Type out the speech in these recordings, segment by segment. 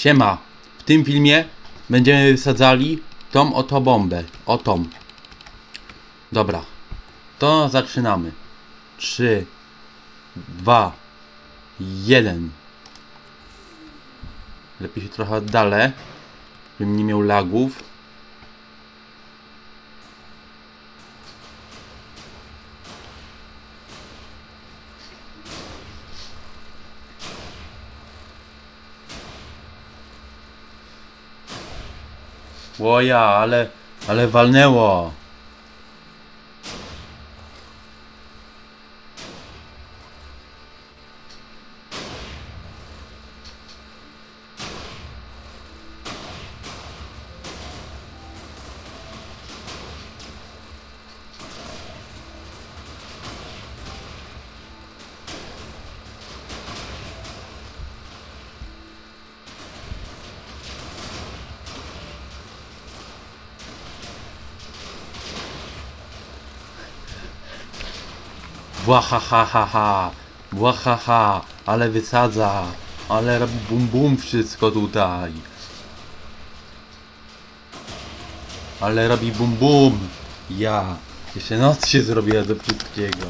Siema. W tym filmie będziemy wysadzali tą oto bombę. O tą. Dobra. To zaczynamy. 3, 2, 1. Lepiej się trochę oddalę, żebym nie miał lagów. Łoja, ale, ale walnęło. Błahahaha, błahaha, ale wysadza, ale robi bum bum wszystko tutaj. Ale robi bum bum. Ja, jeszcze noc się zrobiła do wszystkiego.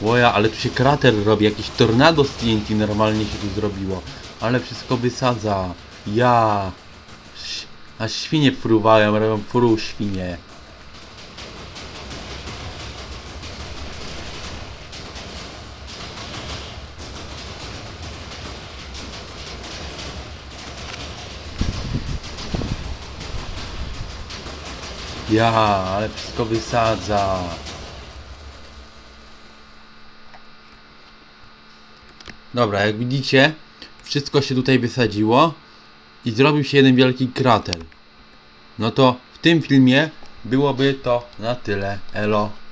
Łoja, ale tu się krater robi, jakieś tornado z TNT normalnie się tu zrobiło. Ale wszystko wysadza. Ja. A świnie fruwają, robią świnie. Ja, ale wszystko wysadza. Dobra, jak widzicie, wszystko się tutaj wysadziło i zrobił się jeden wielki krater. No to w tym filmie byłoby to na tyle. Elo.